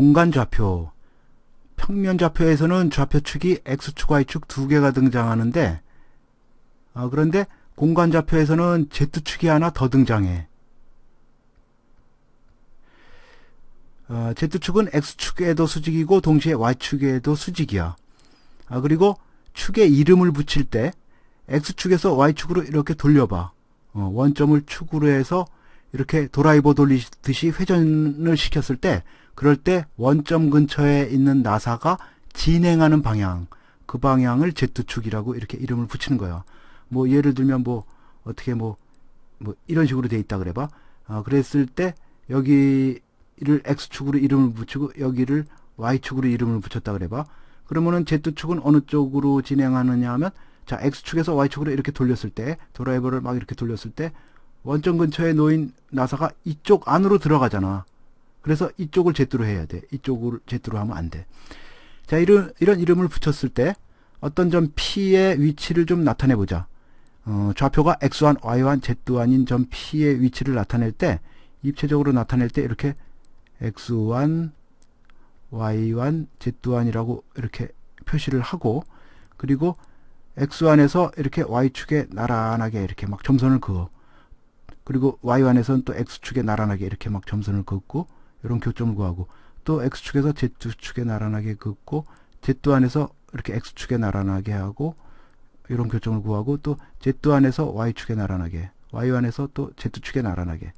공간 좌표 평면 좌표에서는 좌표축이 X축, Y축 두 개가 등장하는데 어, 그런데 공간 좌표에서는 Z축이 하나 더 등장해. 어, Z축은 X축에도 수직이고 동시에 Y축에도 수직이야. 아, 그리고 축에 이름을 붙일 때 X축에서 Y축으로 이렇게 돌려봐. 어, 원점을 축으로 해서 이렇게 도라이버 돌리듯이 회전을 시켰을 때 그럴 때 원점 근처에 있는 나사가 진행하는 방향 그 방향을 Z축이라고 이렇게 이름을 붙이는 거예요. 뭐 예를 들면 뭐 어떻게 뭐, 뭐 이런 식으로 돼 있다 그래봐. 어, 그랬을 때 여기를 X축으로 이름을 붙이고 여기를 Y축으로 이름을 붙였다 그래 봐. 그러면은 Z축은 어느 쪽으로 진행하느냐 하면 자 X축에서 Y축으로 이렇게 돌렸을 때 드라이버를 막 이렇게 돌렸을 때 원점 근처에 놓인 나사가 이쪽 안으로 들어가잖아. 그래서 이쪽을 Z로 해야 돼. 이쪽을 Z로 하면 안 돼. 자, 이런, 이런 이름을 붙였을 때 어떤 점 P의 위치를 좀 나타내 보자. 어, 좌표가 X1, Y1, Z1인 점 P의 위치를 나타낼 때 입체적으로 나타낼 때 이렇게 X1, Y1, Z1이라고 이렇게 표시를 하고 그리고 X1에서 이렇게 Y축에 나란하게 이렇게 막 점선을 그어. 그리고 Y1에서는 또 X축에 나란하게 이렇게 막 점선을 긋고 이런 교점을 구하고 또 X축에서 Z축에 나란하게 긋고 Z 안에서 이렇게 X축에 나란하게 하고 이런 교점을 구하고 또 Z 안에서 Y축에 나란하게 Y 안에서 또 Z축에 나란하게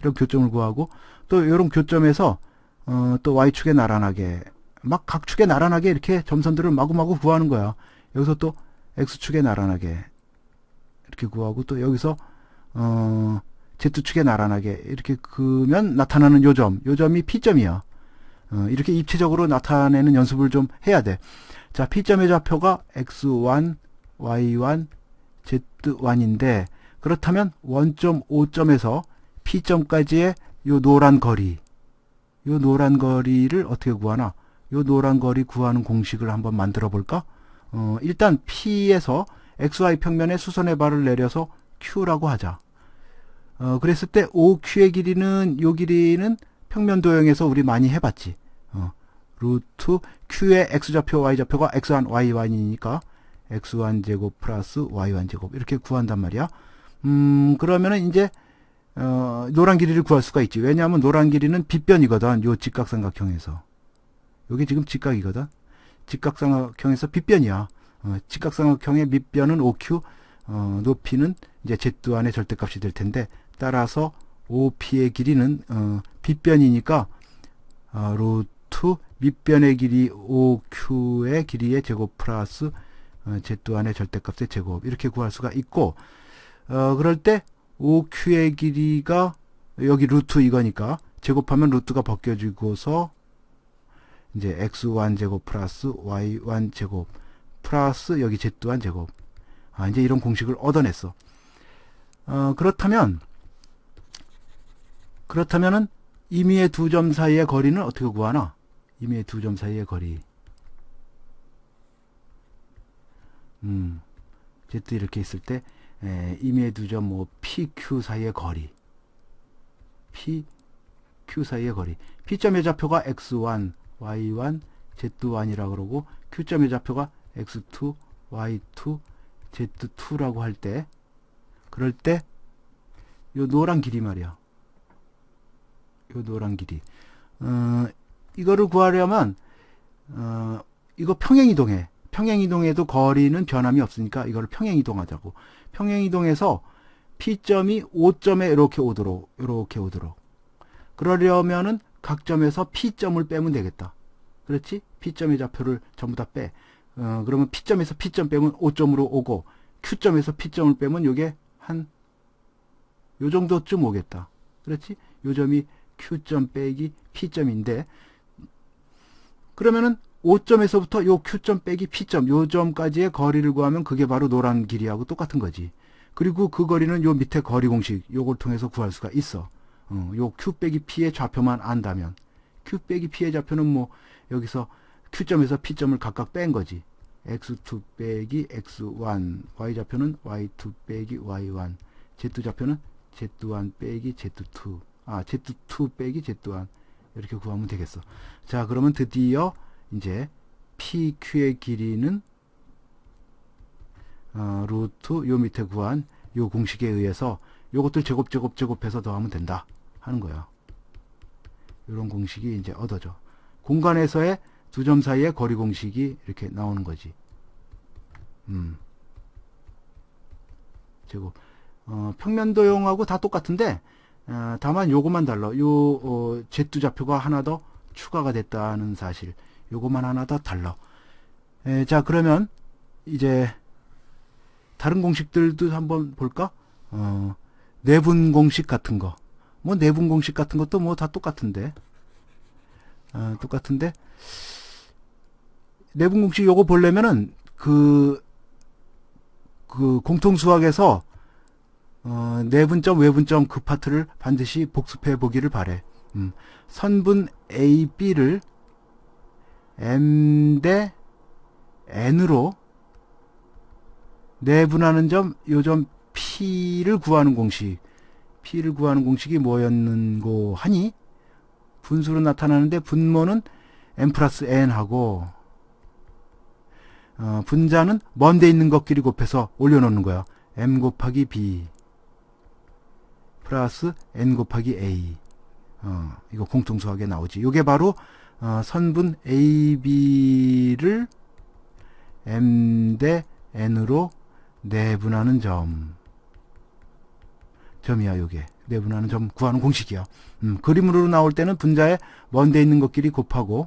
이런 교점을 구하고 또 이런 교점에서 어, 또 Y축에 나란하게 막 각 축에 나란하게 이렇게 점선들을 마구마구 구하는 거야. 여기서 또 X축에 나란하게 이렇게 구하고 또 여기서 어, Z축에 나란하게 이렇게 그으면 나타나는 요점, 요점이 P점이야. 어, 이렇게 입체적으로 나타내는 연습을 좀 해야 돼. 자, P점의 좌표가 X1, Y1, Z1인데 그렇다면 원점 5점에서 P점까지의 요 노란 거리, 요 노란 거리를 어떻게 구하나? 요 노란 거리 구하는 공식을 한번 만들어 볼까? 어, 일단 P에서 XY 평면에 수선의 발을 내려서 Q라고 하자. 어, 그랬을 때 OQ의 길이는 요 길이는 평면 도형에서 우리 많이 해봤지. 어, 루트 Q의 X좌표, Y좌표가 X1, Y1이니까 X1 제곱 플러스 Y1 제곱 이렇게 구한단 말이야. 음, 그러면은 이제 어, 노란 길이를 구할 수가 있지. 왜냐하면 노란 길이는 빗변이거든. 요 직각삼각형에서. 요게 지금 직각이거든. 직각삼각형에서 빗변이야. 어, 직각삼각형의 밑변은 OQ, 어, 높이는 이제 Z 안의 절대값이 될 텐데 따라서 OP의 길이는 어, 빗변이니까 어, 루트 밑변의 길이 OQ의 길이의 제곱 플러스 어, Z 안의 절대값의 제곱 이렇게 구할 수가 있고 어, 그럴 때 OQ의 길이가 여기 루트 이거니까 제곱하면 루트가 벗겨지고서 이제 x1 제곱 플러스 y1 제곱 플러스 여기 z1 제곱 아, 이제 이런 공식을 얻어냈어. 어, 그렇다면 그렇다면은 임의의 두 점 사이의 거리는 어떻게 구하나? 임의의 두 점 사이의 거리. 음, z 이렇게 있을 때 에, 임의의 두 점 뭐 PQ 사이의 거리. PQ 사이의 거리. P점의 좌표가 x1, y1, z1이라 그러고 Q점의 좌표가 x2, y2, z2라고 할 때 그럴 때 요 노란 길이 말이야. 요 노란 길이. 어, 이거를 구하려면 어, 이거 평행이동해. 평행이동에도 거리는 변함이 없으니까 이거를 평행이동하자고. 평행이동해서 P점이 5점에 이렇게 오도록 이렇게 오도록. 그러려면은 각 점에서 P점을 빼면 되겠다. 그렇지? P점의 좌표를 전부 다 빼. 어, 그러면 P점에서 P점 빼면 5점으로 오고 Q점에서 P점을 빼면 요게 한 요 정도쯤 오겠다. 그렇지? 요 점이 Q점 빼기 P점인데 그러면은 5점에서부터 요 Q점 빼기 P점 요 점까지의 거리를 구하면 그게 바로 노란 길이하고 똑같은 거지. 그리고 그 거리는 요 밑에 거리 공식 요걸 통해서 구할 수가 있어. 어, 요 Q 빼기 P의 좌표만 안다면 Q 빼기 P의 좌표는 뭐 여기서 Q점에서 P점을 각각 뺀 거지. X2 빼기 X1 Y좌표는 Y2 빼기 Y1 Z좌표는 Z1 빼기 Z2 아 Z2 빼기 Z1 이렇게 구하면 되겠어. 자, 그러면 드디어 이제 PQ의 길이는 어, 루트 요 밑에 구한 요 공식에 의해서 요것들 제곱 제곱 제곱해서 더하면 된다 하는 거야. 이런 공식이 이제 얻어져. 공간에서의 두 점 사이의 거리 공식이 이렇게 나오는 거지. 음. 제곱. 어, 평면도형하고 다 똑같은데 어, 다만 요것만 달라. 요 어, Z 좌표가 하나 더 추가가 됐다는 사실. 요것만 하나 더 달라. 에, 자 그러면 이제 다른 공식들도 한번 볼까? 어, 내분 공식 같은 거. 뭐 내분 공식 같은 것도 뭐 다 똑같은데. 어, 똑같은데 내분 공식 요거 보려면은 그, 그 공통수학에서 어, 내분점, 외분점 그 파트를 반드시 복습해 보기를 바래. 음, 선분 A, B를 M 대 N으로 내분하는 점, 요 점 P를 구하는 공식. P를 구하는 공식이 뭐였는고 하니? 분수로 나타나는데 분모는 M 플러스 N하고 어, 분자는 먼데 있는 것끼리 곱해서 올려놓는 거야. M 곱하기 B 플러스 N 곱하기 A. 어, 이거 공통수학에 나오지. 이게 바로 어, 선분 AB를 M 대 N으로 내분하는 점. 점이야 요게. 내분하는 점 구하는 공식이야. 음, 그림으로 나올 때는 분자에 먼데 있는 것끼리 곱하고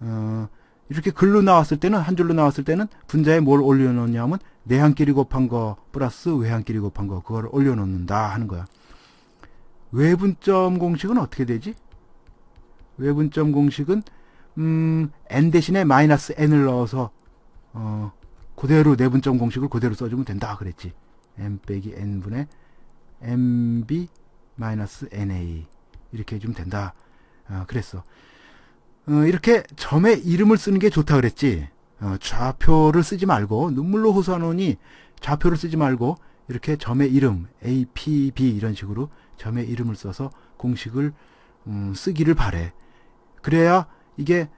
어, 이렇게 글로 나왔을 때는 한 줄로 나왔을 때는 분자에 뭘 올려놓냐면 내한끼리 곱한 거 플러스 외한끼리 곱한 거 그걸 올려놓는다 하는 거야 외분점 공식은 어떻게 되지? 외분점 공식은 음, n 대신에 마이너스 n을 넣어서 어, 그대로 내분점 공식을 그대로 써주면 된다 그랬지. m 빼기 n분의 mb 마이너스 na 이렇게 해주면 된다. 어, 그랬어. 어, 이렇게 점의 이름을 쓰는 게 좋다 그랬지. 어, 좌표를 쓰지 말고 눈물로 호소하노니 좌표를 쓰지 말고 이렇게 점의 이름 a, p, b 이런 식으로 점의 이름을 써서 공식을 음, 쓰기를 바래. 그래야 이게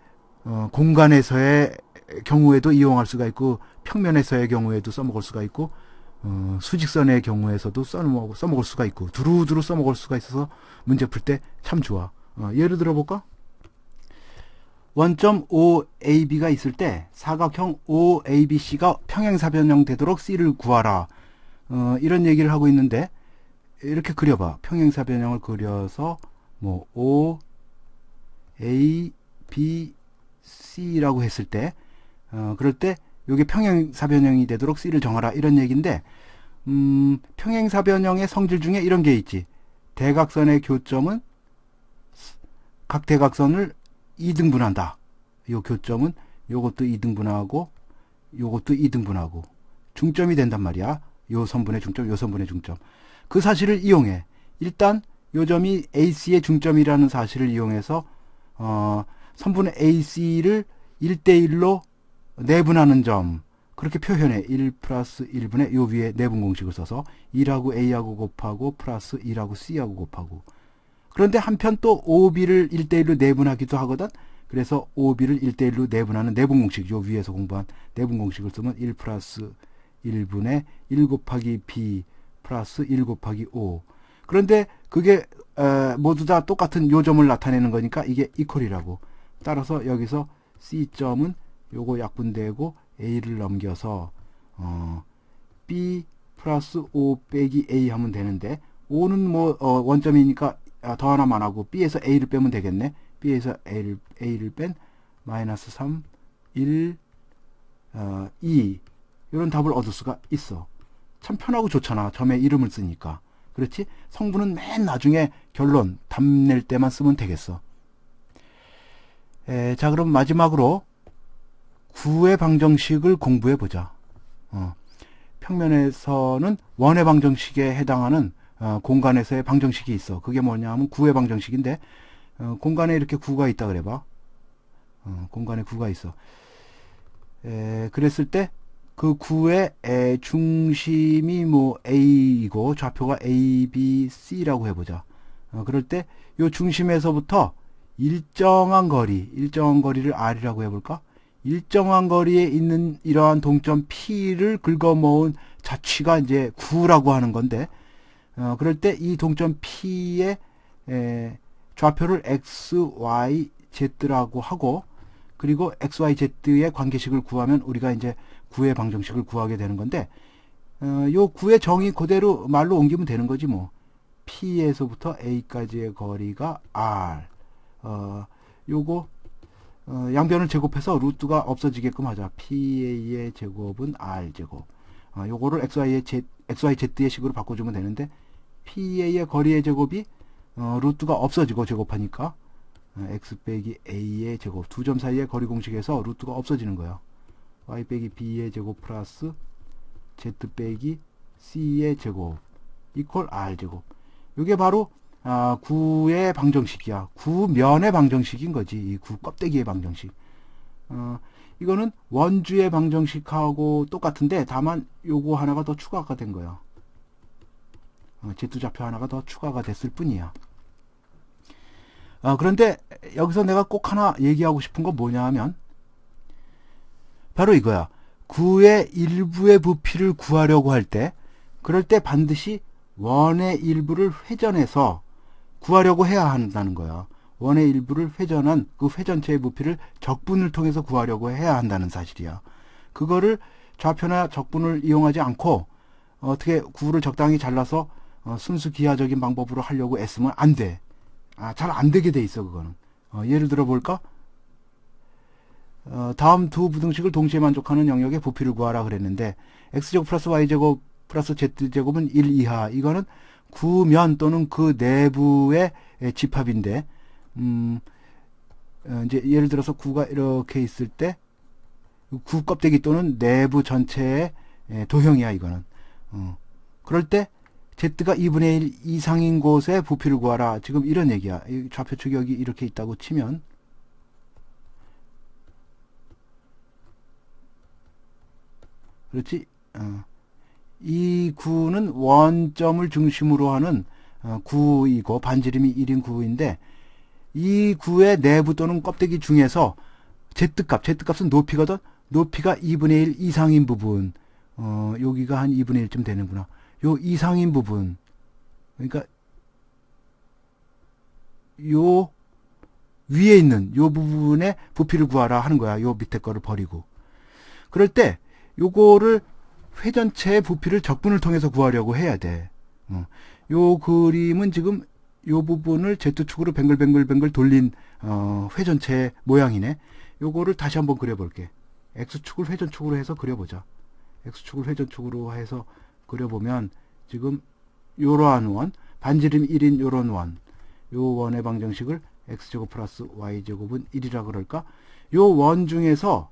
어, 공간에서의 경우에도 이용할 수가 있고 평면에서의 경우에도 써먹을 수가 있고 어, 수직선의 경우에서도 써먹, 써먹을 수가 있고 두루두루 써먹을 수가 있어서 문제 풀 때 참 좋아. 어, 예를 들어 볼까? 원점 OAB가 있을 때 사각형 OABC가 평행사변형 되도록 C를 구하라. 어, 이런 얘기를 하고 있는데 이렇게 그려봐. 평행사변형을 그려서 뭐 O, A, B, C라고 했을 때 어, 그럴 때 요게 평행사변형이 되도록 C를 정하라 이런 얘기인데 음, 평행사변형의 성질 중에 이런 게 있지. 대각선의 교점은 각 대각선을 2등분한다. 요 교점은 요것도 2등분하고 요것도 2등분하고 중점이 된단 말이야. 요 선분의 중점, 요 선분의 중점. 그 사실을 이용해. 일단 요 점이 AC의 중점이라는 사실을 이용해서 어, 선분의 AC를 1대1로 내분하는 점 그렇게 표현해 1 플러스 1분의 요 위에 내분 공식을 써서 1하고 A하고 곱하고 플러스 1하고 C하고 곱하고 그런데 한편 또 OB를 1대1로 내분하기도 하거든. 그래서 OB를 1대1로 내분하는 내분 공식 요 위에서 공부한 내분 공식을 쓰면 1 플러스 1분의 1 곱하기 B 플러스 1 곱하기 5 그런데 그게 에, 모두 다 똑같은 요점을 나타내는 거니까 이게 이퀄이라고. 따라서 여기서 C점은 요거 약분되고 A를 넘겨서 어, B 플러스 5 빼기 A 하면 되는데 5는 뭐 어, 원점이니까 아, 더 하나만 하고 B에서 A를 빼면 되겠네. B에서 A를, A를 뺀 마이너스 3, 1, 어, 2 이런 답을 얻을 수가 있어. 참 편하고 좋잖아. 점의 이름을 쓰니까. 그렇지? 성분은 맨 나중에 결론, 답낼 때만 쓰면 되겠어. 에, 자, 그럼 마지막으로 구의 방정식을 공부해 보자. 어, 평면에서는 원의 방정식에 해당하는 어, 공간에서의 방정식이 있어. 그게 뭐냐 하면 구의 방정식인데 어, 공간에 이렇게 구가 있다 그래봐. 어, 공간에 구가 있어. 에, 그랬을 때 그 구의 에, 중심이 뭐 A이고 좌표가 A, B, C라고 해보자. 어, 그럴 때 요 중심에서부터 일정한 거리, 일정한 거리를 R이라고 해볼까? 일정한 거리에 있는 이러한 동점 P를 긁어모은 자취가 이제 9라고 하는 건데, 어, 그럴 때 이 동점 P의 에, 좌표를 X, Y, Z라고 하고, 그리고 X, Y, Z의 관계식을 구하면 우리가 이제 9의 방정식을 구하게 되는 건데, 어, 요 9의 정의 그대로 말로 옮기면 되는 거지 뭐. P에서부터 A까지의 거리가 R. 어, 요거, 어, 양변을 제곱해서 루트가 없어지게끔 하자. PA의 제곱은 R제곱. 어, 요거를 XY의 Z, XYZ의 식으로 바꿔주면 되는데, PA의 거리의 제곱이, 어, 루트가 없어지고 제곱하니까, 어, X 빼기 A의 제곱. 두 점 사이의 거리 공식에서 루트가 없어지는 거예요. Y 빼기 B의 제곱 플러스 Z 빼기 C의 제곱. 이퀄 R 제곱. 이게 바로 아, 9의 방정식이야. 9면의 방정식인 거지. 이9 껍데기의 방정식. 어, 이거는 원주의 방정식하고 똑같은데 다만 요거 하나가 더 추가가 된 거야. 어, 제투좌표 하나가 더 추가가 됐을 뿐이야. 어, 그런데 여기서 내가 꼭 하나 얘기하고 싶은 건 뭐냐 하면 바로 이거야. 9의 일부의 부피를 구하려고 할 때 그럴 때 반드시 원의 일부를 회전해서 구하려고 해야 한다는 거야. 원의 일부를 회전한 그 회전체의 부피를 적분을 통해서 구하려고 해야 한다는 사실이야. 그거를 좌표나 적분을 이용하지 않고 어떻게 구를 적당히 잘라서 어, 순수 기하적인 방법으로 하려고 애쓰면 안 돼. 아, 잘 안 되게 돼 있어, 그거는. 어, 예를 들어 볼까? 어, 다음 두 부등식을 동시에 만족하는 영역의 부피를 구하라 그랬는데 x제곱 플러스 y제곱 플러스 z제곱은 1 이하 이거는 구면 또는 그 내부의 집합인데 음, 어, 이제 예를 들어서 구가 이렇게 있을 때 구 껍데기 또는 내부 전체의 예, 도형이야 이거는. 어, 그럴 때 z가 2분의 1 이상인 곳에 부피를 구하라. 지금 이런 얘기야. 이 좌표 축역이 이렇게 있다고 치면. 그렇지? 어. 이 구는 원점을 중심으로 하는 어, 구이고 반지름이 1인 구인데 이 구의 내부 또는 껍데기 중에서 Z값, Z값은 높이거든. 높이가 2분의 1 이상인 부분. 어, 여기가 한 2분의 1쯤 되는구나. 요 이상인 부분. 그러니까 요 위에 있는 요 부분의 부피를 구하라 하는 거야. 요 밑에 거를 버리고. 그럴 때 요거를 회전체의 부피를 적분을 통해서 구하려고 해야 돼. 어. 요 그림은 지금 요 부분을 Z축으로 뱅글뱅글뱅글 돌린 어, 회전체 모양이네. 요거를 다시 한번 그려볼게. X축을 회전축으로 해서 그려보자. X축을 회전축으로 해서 그려보면 지금 요러한 원, 반지름 1인 요런 원, 요 원의 방정식을 X제곱 플러스 Y제곱은 1이라 그럴까? 요 원 중에서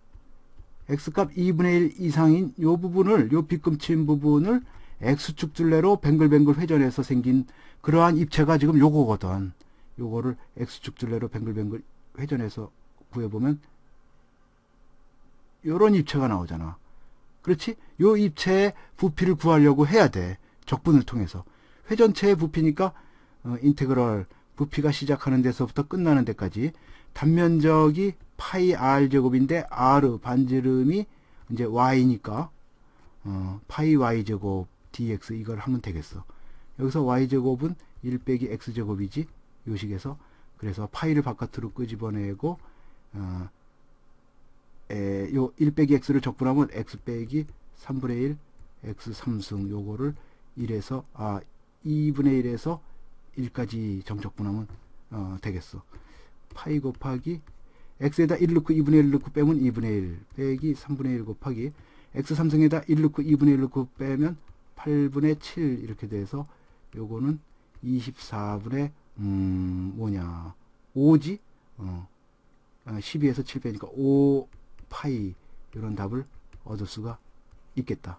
x값 2분의 1 이상인 요 부분을 요 빗금 친 부분을 x축 둘레로 뱅글뱅글 회전해서 생긴 그러한 입체가 지금 요거거든. 요거를 x축 둘레로 뱅글뱅글 회전해서 구해보면 요런 입체가 나오잖아. 그렇지? 요 입체의 부피를 구하려고 해야 돼. 적분을 통해서. 회전체의 부피니까 어, 인테그럴 부피가 시작하는 데서부터 끝나는 데까지 단면적이 파이 r 제곱인데 r 반지름이 이제 y니까 어, 파이 y 제곱 dx 이걸 하면 되겠어. 여기서 y 제곱은 1 빼기 x 제곱이지 요식에서 그래서 파이를 바깥으로 끄집어내고 어, 에, 요 1 빼기 x를 적분하면 x 빼기 3분의 1 x 3승 요거를 1에서 아 2분의 1에서 1까지 정적분하면 어, 되겠어. 파이 곱하기 x에다 1 넣고 2분의 1 넣고 빼면 2분의 1 빼기 3분의 1 곱하기 x 3승에다 1 넣고 2분의 1 넣고 빼면 8분의 7 이렇게 돼서 요거는 24분의 음 뭐냐 5지 어, 12에서 7 빼니까 5 파이 이런 답을 얻을 수가 있겠다.